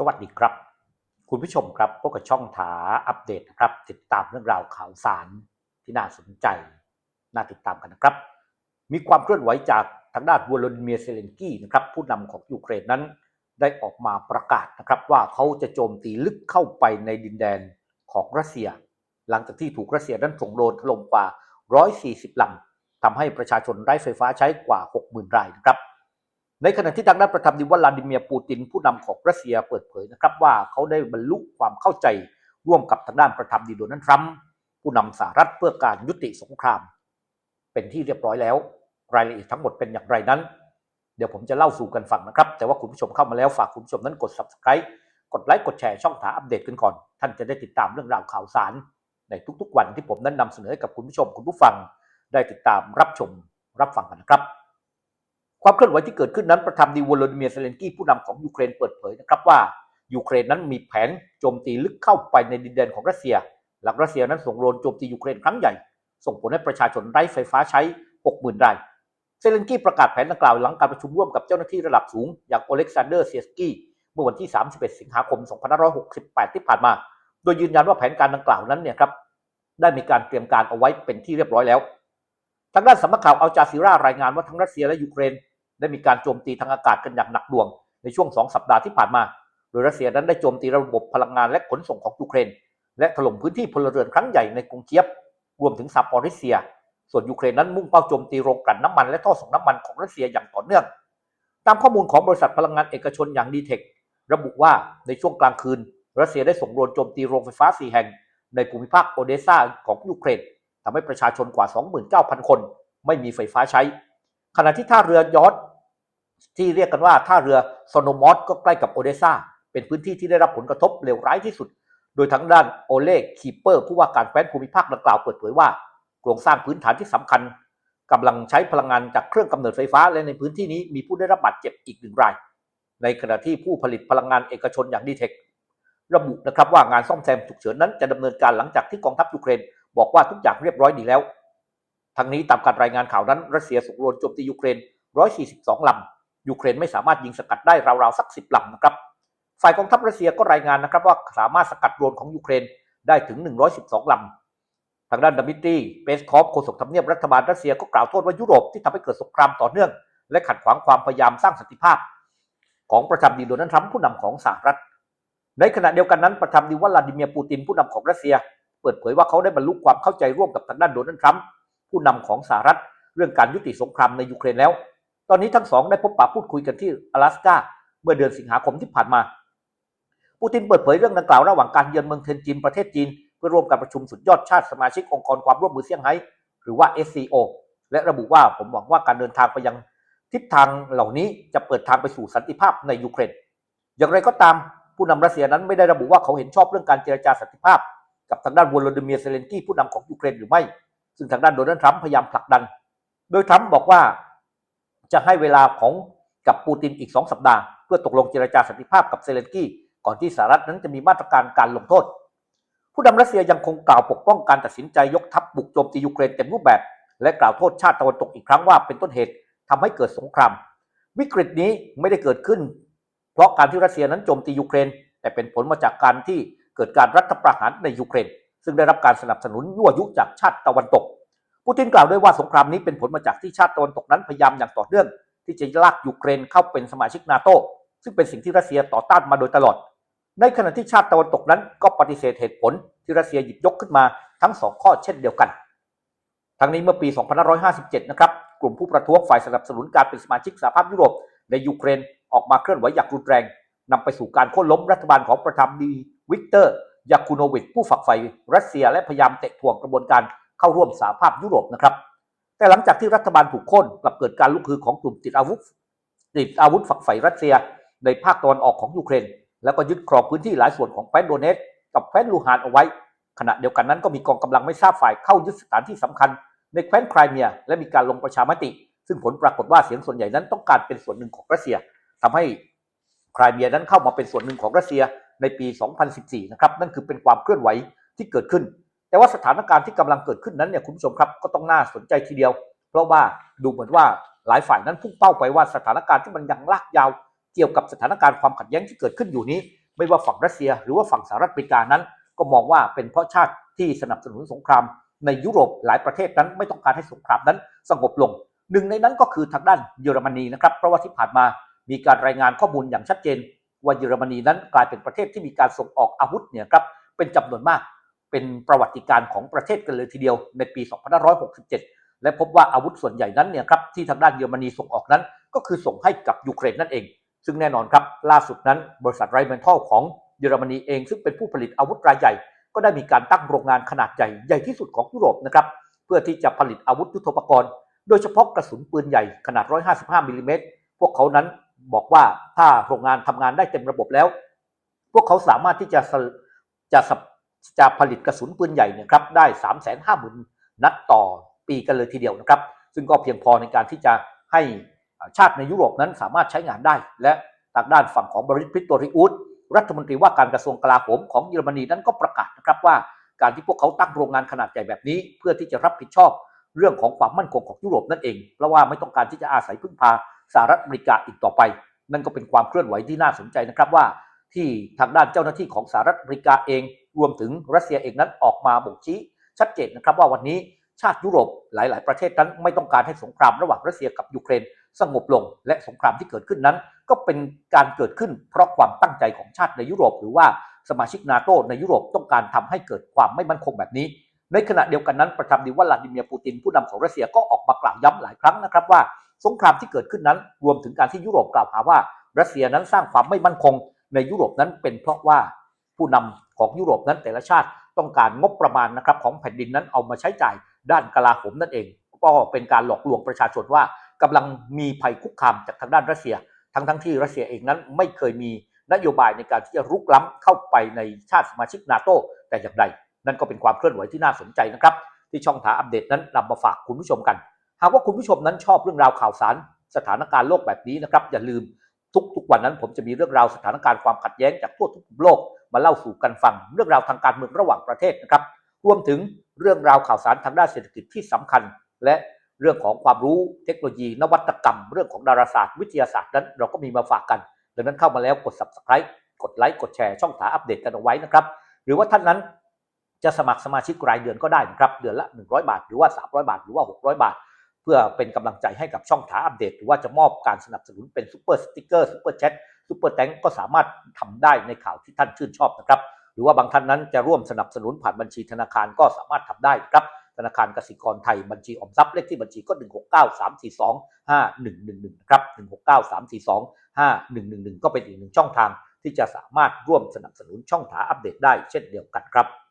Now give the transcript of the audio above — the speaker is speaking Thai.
สวัสดีครับ คุณผู้ชมครับพบกับช่องถาอัปเดตนะครับ ติดตามเรื่องราวข่าวสารที่น่าสนใจ น่าติดตามกันนะครับ มีความเคลื่อนไหวจากทางด้านวลาดิเมียร์เซเลนกี้นะครับผู้นำของยูเครนนั้นได้ออกมาประกาศนะครับ ว่าเขาจะโจมตีลึกเข้าไปในดินแดนของรัสเซีย หลังจากที่ถูกรัสเซียนั้นส่งโดรนถล่มกว่า 140ลำทำให้ประชาชนไร้ไฟฟ้าใช้กว่า 60,000 รายนะครับ ในขณะที่ทางด้านประธานาธิวลาดิเมียร์ปูตินผู้นำของรัสเซียเปิดเผยนะครับว่าเขาได้บรรลุความเข้าใจร่วมกับทางด้านประธานาธิบดีโดนัลด์ทรัมป์ผู้นำสหรัฐเพื่อการยุติสงคราม เป็นที่เรียบร้อยแล้ว รายละเอียดทั้งหมดเป็นอย่างไรนั้น เดี๋ยวผมจะเล่าสู่กันฟังนะครับ แต่ว่าคุณผู้ชมเข้ามาแล้วฝากคุณผู้ชมนั้นกด subscribe กดไลค์กดแชร์ช่องถาอัปเดตกันก่อน ท่านจะได้ติดตามเรื่องราวข่าวสาร ในทุกๆ วันที่ผมนั้นนำเสนอให้กับคุณผู้ชมคุณผู้ฟัง ได้ติดตามรับชมรับฟังกันนะครับ ความเคลื่อนไหวที่เกิดขึ้นนั้นประธานาธิบดีวลาดิเมียร์เซเลนกี้ผู้นำของยูเครนเปิดเผยนะครับว่ายูเครนนั้นมีแผนโจมตีลึกเข้าไปในดินแดนของรัสเซีย หลังรัสเซียนั้นส่งโรนโจมตียูเครนครั้งใหญ่ ส่งผลให้ประชาชนไร้ไฟฟ้าใช้ 60,000 ราย เซเลนกี้ประกาศแผนดังกล่าวหลังการประชุมร่วมกับเจ้าหน้าที่ระดับสูง อย่างโอเล็กซานเดอร์เซียสกี้เมื่อวันที่ 31 สิงหาคม 2568 ที่ผ่านมา โดยยืนยันว่าแผนการดังกล่าวนั้นเนี่ยครับได้มีการเตรียมการเอาไว้เป็นที่เรียบร้อยแล้ว ทางด้านสำนักข่าวอัลจาซีรารายงานว่าทั้งรัสเซียและยูเครน ได้มีการโจมตีทางอากาศกันอย่างหนักหน่วง ในช่วง 2 สัปดาห์ที่ผ่านมา โดยรัสเซียนั้นได้โจมตีระบบพลังงานและขนส่งของยูเครน และถล่มพื้นที่พลเรือนครั้งใหญ่ในกรุงเคียบ รวมถึงซาปอริเซีย ส่วนยูเครนนั้นมุ่งเป้าโจมตีโรงกลั่นน้ำมันและท่อส่งน้ำมันของรัสเซียอย่างต่อเนื่อง ตามข้อมูลของบริษัทพลังงานเอกชนอย่างดีเทคระบุว่าในช่วงกลางคืน รัสเซียได้ส่งโดรนโจมตีโรงไฟฟ้า 4 แห่ง ในภูมิภาคโอเดซาของยูเครนทำให้ประชาชนกว่า 29,000 คน ไม่มีไฟฟ้าใช้ ขณะที่ท่าเรือยอท ที่เรียกกันว่าท่าเรือโซโนมอสก็ใกล้กับโอเดซาเป็นพื้นที่ที่ได้รับผลกระทบเลวร้ายที่สุด โดยทางด้านโอเล่คีเปอร์ ผู้ว่าการแคว้นภูมิภาคดังกล่าวเปิดเผยว่าโครงสร้างพื้นฐานที่สำคัญกำลังใช้พลังงานจากเครื่องกำเนิดไฟฟ้าและในพื้นที่นี้มีผู้ได้รับบาดเจ็บอีกหนึ่งราย ในขณะที่ผู้ผลิตพลังงานเอกชนอย่างดีเทคระบุนะครับว่างานซ่อมแซมฉุกเฉินนั้นจะดำเนินการหลังจากที่กองทัพยูเครน บอกว่าทุกอย่างเรียบร้อยดีแล้วทั้งนี้ตามการรายงานข่าวนั้นรัสเซียส่งโดรนโจมตียูเครน 142 ลำ ยูเครนไม่สามารถยิงสกัดได้ราวๆสัก10ลำนะครับ ฝ่ายกองทัพรัสเซียก็รายงานนะครับว่าสามารถสกัดโดรนของยูเครนได้ถึง 112 ลำ ทางด้านดมิตรีเปสคอฟโฆษกทำเนียบรัฐบาลรัสเซียก็กล่าวโทษว่ายุโรปที่ทำให้เกิดสงครามต่อเนื่อง และขัดขวางความพยายามสร้างสันติภาพ ของประธานาธิบดีโดนัลด์ทรัมป์ผู้นำของสหรัฐ ในขณะเดียวกันนั้นประธานาธิบดีวลาดิเมียร์ปูตินผู้นำของรัสเซีย เปิดเผยว่าเขาได้บรรลุความเข้าใจร่วมกับทางด้านโดนัลด์ทรัมป์ผู้นำของสหรัฐ เรื่องการยุติสงครามในยูเครนแล้ว ตอนนี้ทั้งสองได้พบปะพูดคุยกันที่阿拉สกาเมื่อเดือนสิงหาคมที่ผ่านมา ปูตินเปิดเผยเรื่องดังกล่าวระหว่างการเยือนเมืองเทนจินประเทศจีน เพื่อร่วมการประชุมสุดยอดชาติสมาชิกองค์กรความร่วมมือเซี่ยงไฮ้หรือว่า SCO และระบุว่าผมหวังว่าการเดินทางไปยังทิศทางเหล่านี้จะเปิดทางไปสู่สันติภาพในยูเครน อย่างไรก็ตามผู้นำรัสเซียนั้นไม่ได้ระบุว่าเขาเห็นชอบเรื่องการเจรจาสันติภาพ กับทางด้านวลาดิเมียร์เซเลนกี้ผู้นำของยูเครนหรือไม่ ซึ่งทางด้านโดนัลด์ทรัมป์พยายามผลักดัน โดยทรัมป์บอกว่า จะให้เวลาของกับปูตินอีก 2 สัปดาห์ เพื่อตกลงเจรจาสันติภาพกับเซเลนกี้ ก่อนที่สหรัฐนั้นจะมีมาตรการการลงโทษ ผู้นำรัสเซียยังคงกล่าวปกป้องการตัดสินใจยกทัพบุกโจมตียูเครนเต็มรูปแบบ และกล่าวโทษชาติตะวันตกอีกครั้งว่าเป็นต้นเหตุทำให้เกิดสงคราม วิกฤตนี้ไม่ได้เกิดขึ้น เพราะการที่รัสเซียนั้นโจมตียูเครน แต่เป็นผลมาจากการที่เกิดการรัฐประหารในยูเครน ซึ่งได้รับการสนับสนุนยั่วยุจากชาติตะวันตก ปูตินกล่าวด้วยว่าสงครามนี้เป็นผลมาจากที่ชาติตะวันตกนั้นพยายามอย่างต่อเนื่อง ที่จะลากยูเครนเข้าเป็นสมาชิกนาโตซึ่งเป็นสิ่งที่รัสเซียต่อต้านมาโดยตลอด ในขณะที่ชาติตะวันตกนั้นก็ปฏิเสธเหตุผลที่รัสเซียหยิบยกขึ้นมาทั้งสองข้อเช่นเดียวกัน ทั้งนี้เมื่อปี 2557 นะครับกลุ่มผู้ประท้วงฝ่ายสนับสนุนการเป็นสมาชิกสหภาพยุโรป ในยูเครนออกมาเคลื่อนไหวอย่างรุนแรงนำไปสู่การโค่นล้มรัฐบาลของประธานาธิบดีวิกเตอร์ยาคูโนวิชผู้ฝักใฝ่รัสเซียและพยายามเตะถ่วงกระบวนการ เข้าร่วมสหภาพยุโรปนะครับ แต่หลังจากที่รัฐบาลถูกโค่นกลับเกิดการลุกฮือของกลุ่มติดอาวุธติดอาวุธฝักใฝ่รัสเซีย ในภาคตะวันออกของยูเครน แล้วก็ยึดครองพื้นที่หลายส่วนของแคว้นโดเนตกับแคว้นลูฮานเอาไว้ ขณะเดียวกันนั้นก็มีกองกำลังไม่ทราบฝ่ายเข้ายึดสถานที่สำคัญ ในแคว้นไครเมีย และมีการลงประชามติ ซึ่งผลปรากฏว่าเสียงส่วนใหญ่นั้นต้องการเป็นส่วนหนึ่งของรัสเซียทำให้ไครเมียนั้นเข้ามาเป็นส่วนหนึ่งของรัสเซียในปี 2014 นะครับ นั่นคือเป็นความเคลื่อนไหวที่เกิดขึ้น แต่ว่าสถานการณ์ที่กำลังเกิดขึ้นนั้นเนี่ยคุณผู้ชมครับก็ต้องน่าสนใจทีเดียว เพราะว่าดูเหมือนว่าหลายฝ่ายนั้นพุ่งเป้าไปว่าสถานการณ์ที่มันยังลากยาว เกี่ยวกับสถานการณ์ความขัดแย้งที่เกิดขึ้นอยู่นี้ ไม่ว่าฝั่งรัสเซีย หรือว่าฝั่งสหรัฐอเมริกานั้น ก็มองว่าเป็นเพราะชาติที่สนับสนุนสงคราม ในยุโรปหลายประเทศนั้นไม่ต้องการให้สงครามนั้นสงบลงหนึ่งในนั้นก็คือทางด้านเยอรมนีนะครับเพราะว่าที่ผ่านมามีการรายงานข้อมูลอย่างชัดเจน ว่าเยอรมนีนั้นกลายเป็นประเทศที่มีการส่งออกอาวุธเนี่ยครับเป็นจำนวนมาก เป็นประวัติการของประเทศกันเลยทีเดียวในปี 2567 และพบว่าอาวุธส่วนใหญ่นั้นเนี่ยครับที่ทางด้านเยอรมนีส่งออกนั้น ก็คือส่งให้กับยูเครนนั่นเอง ซึ่งแน่นอนครับล่าสุดนั้น บริษัทไรเมนทัลของเยอรมนีเอง ซึ่งเป็นผู้ผลิตอาวุธรายใหญ่ ก็ได้มีการตั้งโรงงานขนาดใหญ่ใหญ่ที่สุดของยุโรปนะครับเพื่อที่จะผลิตอาวุธยุทโธปกรณ์ โดยเฉพาะกระสุนปืนใหญ่ขนาด 155มิลลิเมตรพวกเขานั้นบอกว่าถ้าโรงงานทำงานได้เต็มระบบแล้ว พวกเขาสามารถที่จะจะสะ จะผลิตกระสุนปืนใหญ่เนี่ยครับได้ 3 5 0 0 0 0 นัดต่อปีกันเลยทีเดียวนะครับ ซึ่งก็เพียงพอในการที่จะให้ชาติในยุโรปนั้นสามารถใช้งานได้ และทางด้านฝั่งของบริสพิโตริอุสรัฐมนตรีว่าการกระทรวงกลาโหมของเยอรมนีนั้นก็ประกาศนะครับว่าการที่พวกเขาตั้งโรงงานขนาดใหญ่แบบนี้ เพื่อที่จะรับผิดชอบเรื่องของความมั่นคงของยุโรปนั่นเอง เพราะว่าไม่ต้องการที่จะอาศัยพึ่งพาสหรัฐอเมริกาอีกต่อไป นั่นก็เป็นความเคลื่อนไหวที่น่าสนใจนะครับว่า ที่ทางด้านเจ้าหน้าที่ของสหรัฐอเมริกาเอง รวมถึงรัสเซียเองนั้นออกมาบ่งชี้ ชัดเจนนะครับว่าวันนี้ชาติยุโรปหลาย ๆ ประเทศนั้นไม่ต้องการให้สงครามระหว่างรัสเซียกับยูเครนสงบลง และสงครามที่เกิดขึ้นนั้น ก็เป็นการเกิดขึ้นเพราะความตั้งใจของชาติในยุโรป หรือว่าสมาชิกนาโตในยุโรปต้องการทำให้เกิดความไม่มั่นคงแบบนี้ ในขณะเดียวกันนั้นประธานาธิบดีวลาดิเมียร์ปูตินผู้นำของรัสเซียก็ออกมากล่าวย้ำหลายครั้งนะครับว่า สงครามที่เกิดขึ้นนั้นรวมถึงการที่ยุโรปกล่าวหาว่ารัสเซียนั้นสร้างความไม่มั่นคง ในยุโรปนั้นเป็นเพราะว่า ผู้นำของยุโรปนั้นแต่ละชาติต้องการงบประมาณนะครับของแผ่นดินนั้นเอามาใช้จ่ายด้านกลาโหมนั่นเองก็เป็นการหลอกลวงประชาชนว่ากำลังมีภัยคุกคามจากทางด้านรัสเซีย ทั้งทั้งที่รัสเซียเองนั้นไม่เคยมีนโยบายในการที่จะรุกล้ำเข้าไปในชาติสมาชิกนาโตแต่อย่างใดนั่นก็เป็นความเคลื่อนไหวที่น่าสนใจนะครับ ที่ช่องถาอัปเดตนั้นนำมาฝากคุณผู้ชมกัน หากว่าคุณผู้ชมนั้นชอบเรื่องราวข่าวสาร สถานการณ์โลกแบบนี้นะครับ อย่าลืมทุกๆวันนั้นผมจะมีเรื่องราวสถานการณ์ความขัดแย้งจากทั่วทุกโลก มาเล่าสู่กันฟังเรื่องราวทางการเมืองระหว่างประเทศนะครับ รวมถึงเรื่องราวข่าวสารทางด้านเศรษฐกิจที่สำคัญ และเรื่องของความรู้เทคโนโลยี นวัตกรรม เรื่องของดาราศาสตร์วิทยาศาสตร์นั้นเราก็มีมาฝากกัน ดังนั้นเข้ามาแล้วกด subscribe กดไลค์กดแชร์ช่องถาอัปเดตกันเอาไว้นะครับ หรือว่าท่านนั้นจะสมัครสมาชิกรายเดือนก็ได้นะครับ เดือนละ 100 บาท หรือว่า 300 บาท หรือว่า 600 บาท พื่อเป็นกำลังใจให้กับช่องถาอัปเดต หรือว่าจะมอบการสนับสนุนเป็นซูเปอร์สติ๊กเกอร์ซูเปอร์แชทซูเปอร์แตงก็สามารถทำได้ในข่าวที่ท่านชื่นชอบนะครับ หรือว่าบางท่านนั้นจะร่วมสนับสนุนผ่านบัญชีธนาคารก็สามารถทำได้ครับธนาคารกสิกรไทยบัญชีออมทรัพย์เลขที่บัญชีก็ 1 6 9 3 4 2 5 1 1 1ครับ1 6 9 3 4 2 5 1 1 1 ก็เป็นอีกหนึ่งช่องทางที่จะสามารถร่วมสนับสนุนช่องถาอัปเดตได้เช่นเดียวกันครับ